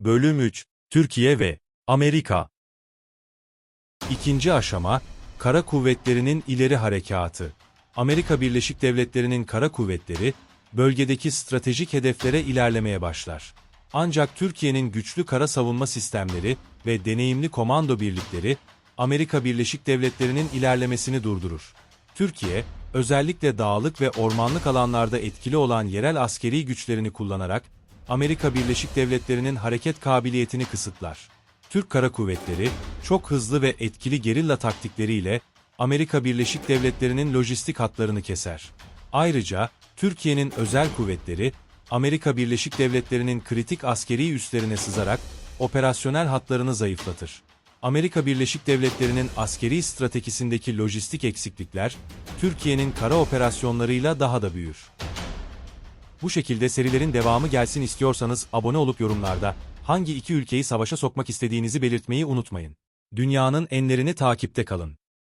Bölüm 3 Türkiye ve Amerika İkinci aşama, Kara Kuvvetleri'nin ileri harekatı. Amerika Birleşik Devletleri'nin kara kuvvetleri, bölgedeki stratejik hedeflere ilerlemeye başlar. Ancak Türkiye'nin güçlü kara savunma sistemleri ve deneyimli komando birlikleri, Amerika Birleşik Devletleri'nin ilerlemesini durdurur. Türkiye, özellikle dağlık ve ormanlık alanlarda etkili olan yerel askeri güçlerini kullanarak, Amerika Birleşik Devletleri'nin hareket kabiliyetini kısıtlar. Türk Kara Kuvvetleri, çok hızlı ve etkili gerilla taktikleriyle Amerika Birleşik Devletleri'nin lojistik hatlarını keser. Ayrıca, Türkiye'nin özel kuvvetleri, Amerika Birleşik Devletleri'nin kritik askeri üslerine sızarak operasyonel hatlarını zayıflatır. Amerika Birleşik Devletleri'nin askeri stratejisindeki lojistik eksiklikler, Türkiye'nin kara operasyonlarıyla daha da büyür. Bu şekilde serilerin devamı gelsin istiyorsanız abone olup yorumlarda hangi iki ülkeyi savaşa sokmak istediğinizi belirtmeyi unutmayın. Dünyanın enlerini takipte kalın.